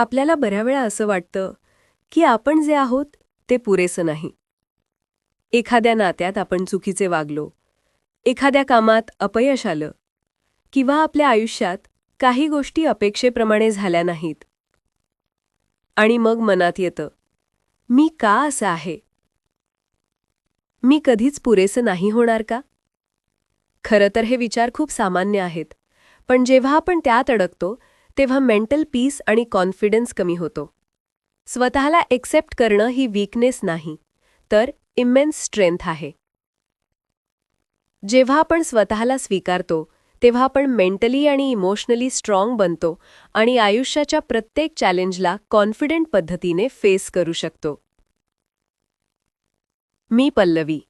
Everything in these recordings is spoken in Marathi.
आपल्याला बऱ्या वेळा असं वाटतं की आपण जे आहोत ते पुरेसं नाही. एखाद्या नात्यात आपण चुकीचे वागलो एखाद्या कामात अपयश आलं किंवा आपल्या आयुष्यात काही गोष्टी अपेक्षेप्रमाणे झाल्या नाहीत. आणि मग मनात येतं मी का असं आहे? मी कधीच पुरेसं नाही होणार का? खरं तर हे विचार खूप सामान्य आहेत पण जेव्हा आपण त्यात अडकतो तेव्हा मेंटल पीस आणि कॉन्फिडन्स कमी होतो. स्वतःला एक्सेप्ट करणं ही वीकनेस नाही तर इमेन्स स्ट्रेंथ आहे. जेव्हा आपण स्वतःला स्वीकारतो तेव्हा आपण मेंटली आणि इमोशनली स्ट्रॉंग बनतो आणि आयुष्याच्या प्रत्येक चॅलेंजला कॉन्फिडेंट पद्धतीने फेस करू शकतो. मी पल्लवी.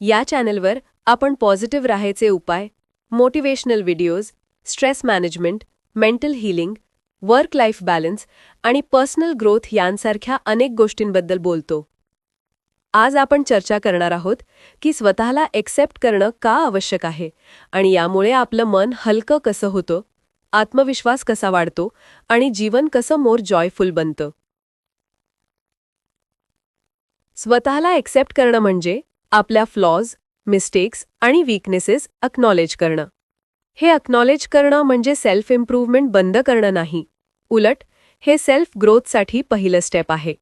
या चॅनलवर आपण पॉझिटिव्ह राहायचे उपाय motivational videos stress management mental healing work life balance आणि पर्सनल ग्रोथ यांसारख्या अनेक गोष्टींबद्दल बोलतो. आज आपण चर्चा करणार आहोत की स्वतःला एक्सेप्ट करणं का आवश्यक आहे आणि यामुळे आपलं मन हलकं कसं होतं आत्मविश्वास कसा वाढतो आणि जीवन कसं मोर जॉयफुल बनतं. स्वतःला एक्सेप्ट करणं म्हणजे आपल्या फ्लॉज मिस्टेक्स आणि वीकनेसेस अक्नॉलेज करणं. हे अक्नॉलेज करणं म्हणजे सेल्फ इम्प्रूव्हमेंट बंद करणं नाही. उलट हे सेल्फ ग्रोथसाठी पहिलं स्टेप आहे.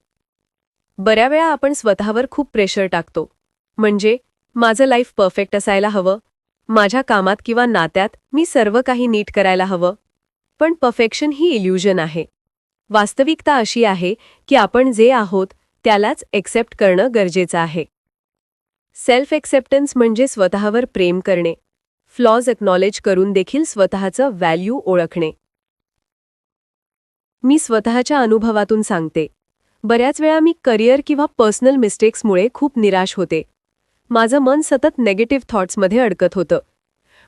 बऱ्या वेळा आपण स्वतःवर खूप प्रेशर टाकतो. म्हणजे माझं लाईफ परफेक्ट असायला हवं. माझ्या कामात किंवा नात्यात मी सर्व काही नीट करायला हवं. पण परफेक्शन ही इल्युजन आहे. वास्तविकता अशी आहे की आपण जे आहोत त्यालाच एक्सेप्ट करणं गरजेचं आहे. सेल्फ एक्सेप्टन्स म्हणजे स्वतःवर प्रेम करणे. फ्लॉज एक्नॉलेज करून देखील स्वतःचं व्हॅल्यू ओळखणे. मी स्वतःच्या अनुभवातून सांगते. बऱ्याच वेळा मी करिअर किंवा पर्सनल मिस्टेक्समुळे खूप निराश होते. माझं मन सतत नेगेटिव्ह थॉट्समध्ये अडकत होतं.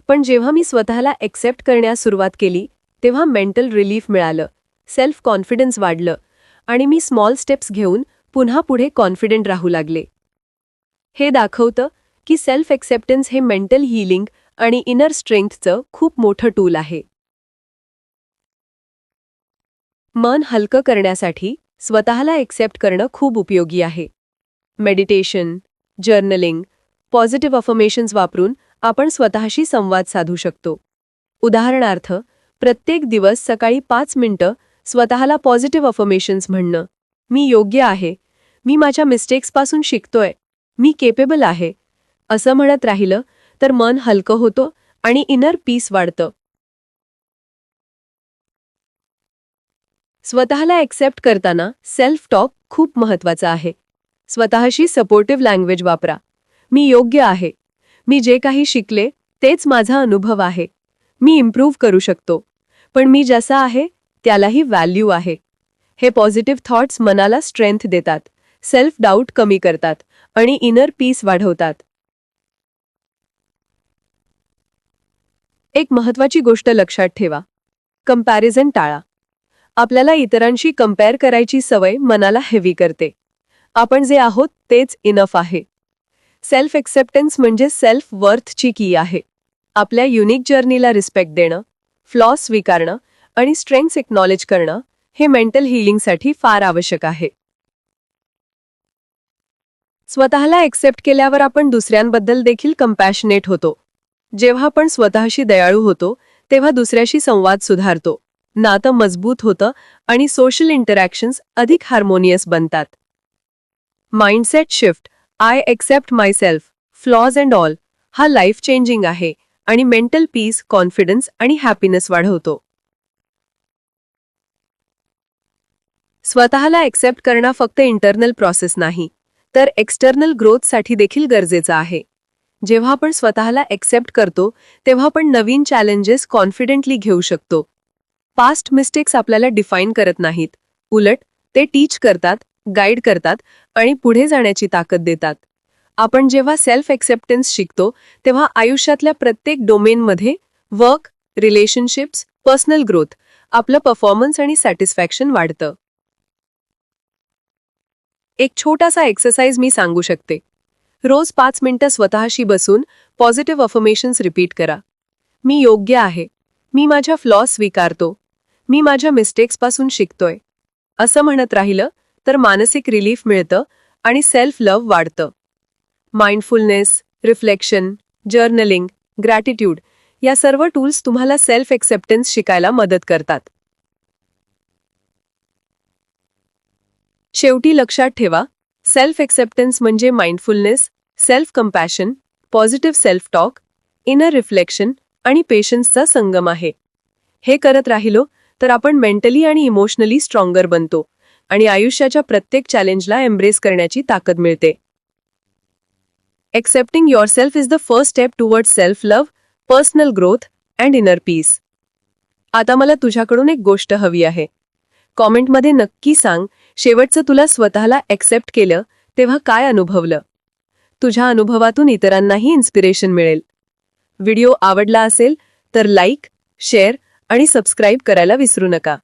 पण जेव्हा मी स्वतःला एक्सेप्ट करण्यास सुरुवात केली तेव्हा मेंटल रिलीफ मिळालं. सेल्फ कॉन्फिडन्स वाढलं आणि मी स्मॉल स्टेप्स घेऊन पुन्हा पुढे कॉन्फिडेंट राहू लागले. हे दाखवतं की सेल्फ एक्सेप्टन्स हे मेंटल हीलिंग आणि इनर स्ट्रेंथचं खूप मोठं टूल आहे. मन हलकं करण्यासाठी स्वतःला एक्सेप्ट करणं खूप उपयोगी आहे. मेडिटेशन जर्नलिंग पॉझिटिव्ह अफर्मेशन्स वापरून आपण स्वतःशी संवाद साधू शकतो. उदाहरणार्थ प्रत्येक दिवस सकाळी पाच मिनिटं स्वतःला पॉझिटिव्ह अफर्मेशन्स म्हणणं. मी योग्य आहे. मी माझ्या मिस्टेक्सपासून शिकतोय. मी केपेबल आहे. असं म्हणत राहिलं तर मन हलकं होतं आणि इनर पीस वाढतं. स्वतःला एक्सेप्ट करताना सेल्फ टॉक खूप महत्त्वाचा आहे. स्वतःशी सपोर्टिव्ह लँग्वेज वापरा. मी योग्य आहे. मी जे काही शिकले तेच माझा अनुभव आहे. मी इम्प्रूव्ह करू शकतो. पण मी जसा आहे त्यालाही व्हॅल्यू आहे. हे पॉझिटिव्ह थॉट्स मनाला स्ट्रेंथ देतात. सेल्फ डाऊट कमी करतात आणि इनर पीस वाढवतात. एक महत्वाची गोष्ट लक्षात ठेवा. कंपॅरिझन टाळा. आपल्याला इतरांशी कंपेअर करायची सवय मनाला हेवी करते. आपण जे आहोत तेच इनफ आहे. सेल्फ एक्सेप्टन्स म्हणजे सेल्फ वर्थची की आहे. आपल्या युनिक जर्नीला रिस्पेक्ट देणं फ्लॉ स्वीकारणं आणि स्ट्रेंग्स एक्नॉलेज करणं हे मेंटल हिलिंगसाठी फार आवश्यक आहे. स्वतःला एक्सेप्ट केल्यावर आपण दुसऱ्यांबद्दल देखील कंपॅशनेट होतो. जेव्हा आपण स्वतःशी दयाळू होतो तेव्हा दुसऱ्याशी संवाद सुधारतो. नातं मजबूत होतं आणि सोशल इंटरॅक्शन्स अधिक हार्मोनियस बनतात. Mindset shift I accept myself flaws and all हा लाईफ चेंजिंग आहे आणि मेंटल पीस कॉन्फिडन्स आणि हॅपीनेस वाढवतो. स्वतःला एक्सेप्ट करणं फक्त इंटरनल प्रोसेस नाही तर एक्स्टर्नल ग्रोथसाठी देखील गरजेचं आहे. जेव्हा आपण स्वतःला एक्सेप्ट करतो तेव्हा आपण नवीन चॅलेंजेस कॉन्फिडेंटली घेऊ शकतो. पास्ट मिस्टेक्स आपल्याला डिफाईन करत नाहीत. उलट ते टीच करतात गाईड करतात आणि पुढे जाण्याची ताकद देतात. आपण जेव्हा सेल्फ एक्सेप्टन्स शिकतो तेव्हा आयुष्यातल्या प्रत्येक डोमेनमध्ये वर्क रिलेशनशिप्स पर्सनल ग्रोथ आपलं परफॉर्मन्स आणि सॅटिस्फॅक्शन वाढतं. एक छोटासा एक्सरसाइज मी सांगू शकते. रोज पाच मिनिटं स्वतःशी बसून पॉझिटिव्ह अफर्मेशन्स रिपीट करा. मी योग्य आहे. मी माझ्या फ्लॉ स्वीकारतो. मी माझ्या मिस्टेक्सपासून शिकतोय. असं म्हणत राहिलं तर मानसिक रिलीफ मिळतं आणि सेल्फ लव्ह वाढतं. माइंडफुलनेस रिफ्लेक्शन जर्नलिंग ग्रॅटिट्यूड या सर्व टूल्स तुम्हाला सेल्फ एक्सेप्टन्स शिकायला मदत करतात. शेवटी लक्षात ठेवा सेल्फ एक्सेप्टन्स म्हणजे mindfulness self compassion positive self talk inner reflection आणि पेशन्सचा संगम आहे. हे करत राहिलो तर आपण मेंटली आणि इमोशनली स्ट्रॉंगर बनतो आणि आयुष्याच्या प्रत्येक चॅलेंजला एम्ब्रेस करण्याची ताकद मिळते. Accepting yourself is the first step toward self love personal growth and inner peace आता मला तुझ्याकडून एक गोष्ट हवी आहे. कॉमेंटमध्ये नक्की सांग शेवटचं तुला स्वतःला एक्सेप्ट केलं तेव्हा काय अनुभवलं? तुझ्या अनुभवातून इतरांनाही इन्स्पिरेशन मिळेल. व्हिडिओ आवडला असेल तर लाईक शेअर आणि सबस्क्राईब करायला विसरू नका.